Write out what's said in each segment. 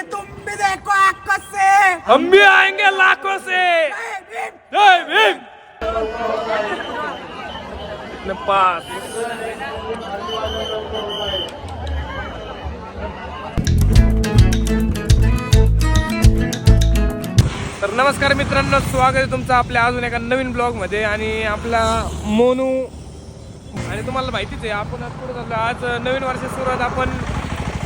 अरे तुम भी देखो आंखों से। हम भी आएंगे लाखों से। जय भीम। पास। तर नमस्कार मित्रांनो स्वागत आहे तुमचं आपल्या अजून एका नवीन ब्लॉगमध्ये आणि आपला मोनू आणि तुम्हाला माहितीच आहे आपण आज पुढे चाललो आज नवीन वर्षाची सुरुवात आपण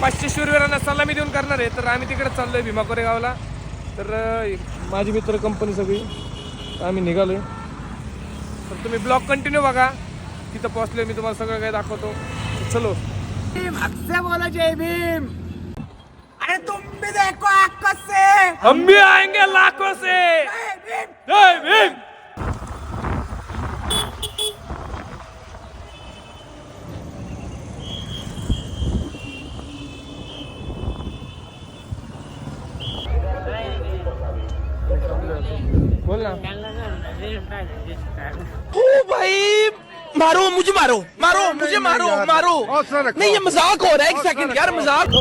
पाचशे शूरवीरांना सलामी देऊन करणार आहे. तर आम्ही तिकडे चाललोय भीमा कोरेगावला तर माझी मित्र कंपनी सगळी. आम्ही निघालोय. तर तुम्ही ब्लॉग कंटिन्यू बघा. तिथं पोहोचले मी तुम्हाला सगळं काही दाखवतो. चलो. बोलो जय भीम अरे तुम भी देखो आंखों से। हम भी आएंगे लाखों से। जय भीम। बोल ना. ओ भाई मारो मुझे मारो मारो मुझे मारो मारो। नहीं ये मजाक हो रहा है एक सेकंड यार मजाक। हो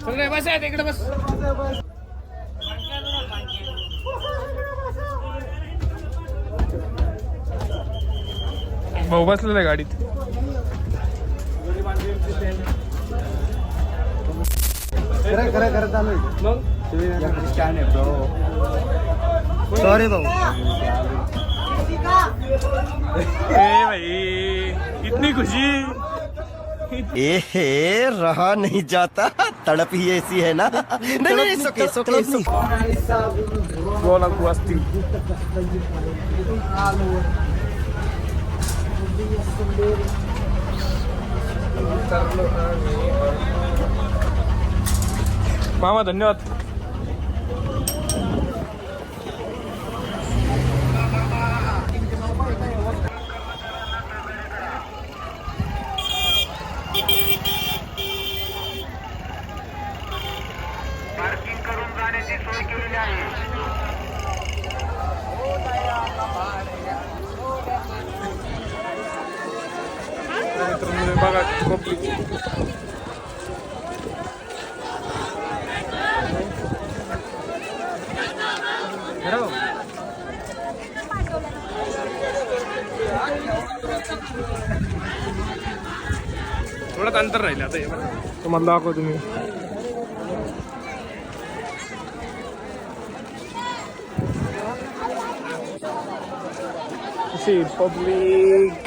चल रे बस इकडे बस। भाऊ बसलेला गाडीत. खरं खरं खरं चालू आहे मग? आहे ब्रो सॉरी भाऊ ए भाई इतनी खुशी। एहे रहा नहीं जाता। तड़प ही ऐसी है ना। नहीं नहीं okay, it's okay, it's okay. मामा धन्यवाद. बघा पब्लिक थोडं अंतर राहिलं आता हे बघा. तुम्हाला दाखव तुम्ही. पब्लिक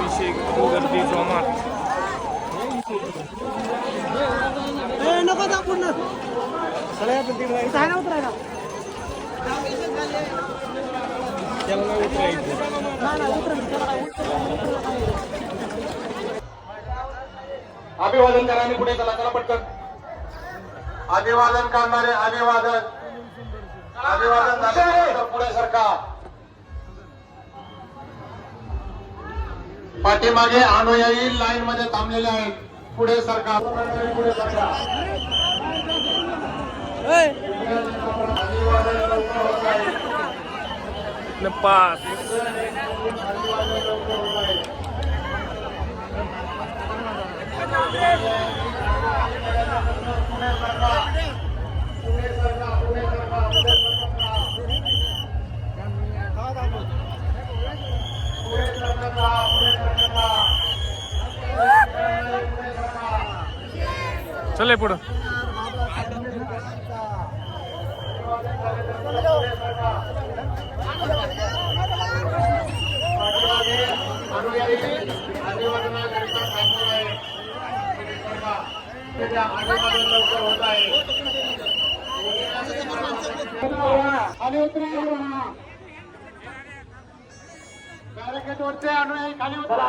विषय गर्दी जोमात. नको जा पूर्ण. त्याला नाही उतरायचं अभिवादन करा आणि पुढे चला चला पटकन. अभिवादन करणारे अभिवादन अभिवादन झाल्यानंतर पुढे सरका. पाठीमागे अनुयायी लाईन मध्ये थांबलेले आहेत. पुढे सरका. पुढे सरका अभिवादन लवकर होत आहे. इतने पास चले पुढं अनुयायी अभिवादनाकरिता थांबलेले आहेत. पुढे सरका. त्याच्या अभिवादन लवकर होत आहे खाली उतरा बॅरिकेड वरचे अनुयायी खाली उतरा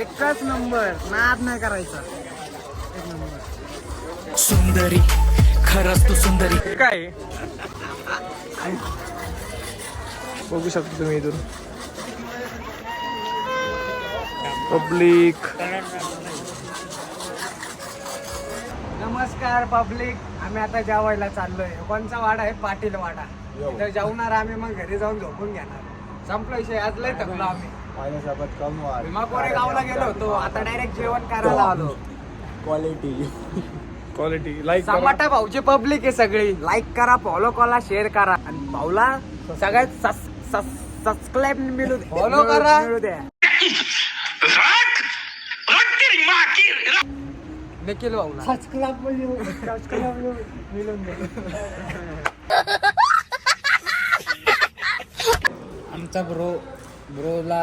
एकच नंबर. नाद नाही करायचा. सुंदरी खरंच तू सुंदरी. हे काय? बघू शकता तुम्ही इथून. पब्लिक नमस्कार पब्लिक. आम्ही आता जेवायला चाललोय. कोणचा वाडा आहे? पाटील वाडा. तर जेवणार आम्ही मग घरी जाऊन झोपून घेणार. संपला विषय आज लय थकलो आम्ही. पाण्यासोबत कम वाढ गावला गेलो होतो. आता डायरेक्ट जेवण करायला आलो. क्वालिटी क्वालिटी लाईक समाटा भाऊची पब्लिक आहे सगळी. लाईक करा फॉलो करा शेअर करा. आणि भाऊला सगळ्यात सबस्क्राईब मिळू फॉलो करा. मिळू द्या निखिल भाऊला आमचा ब्रो ब्रोला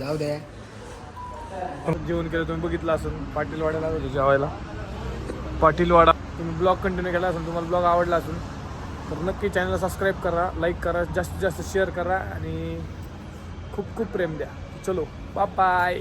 जाऊ द्या जेवण केलं तुम्ही बघितलं असेल पाटीलवाड्याला होतो जेवायला. पाटीलवाडा तुम्ही ब्लॉग कंटिन्यू केला असेल तुम्हाला ब्लॉग आवडला असेल तर नक्की चॅनलला सबस्क्राईब करा लाईक करा जास्तीत जास्त शेअर करा आणि खूप खूप प्रेम द्या. चलो बाय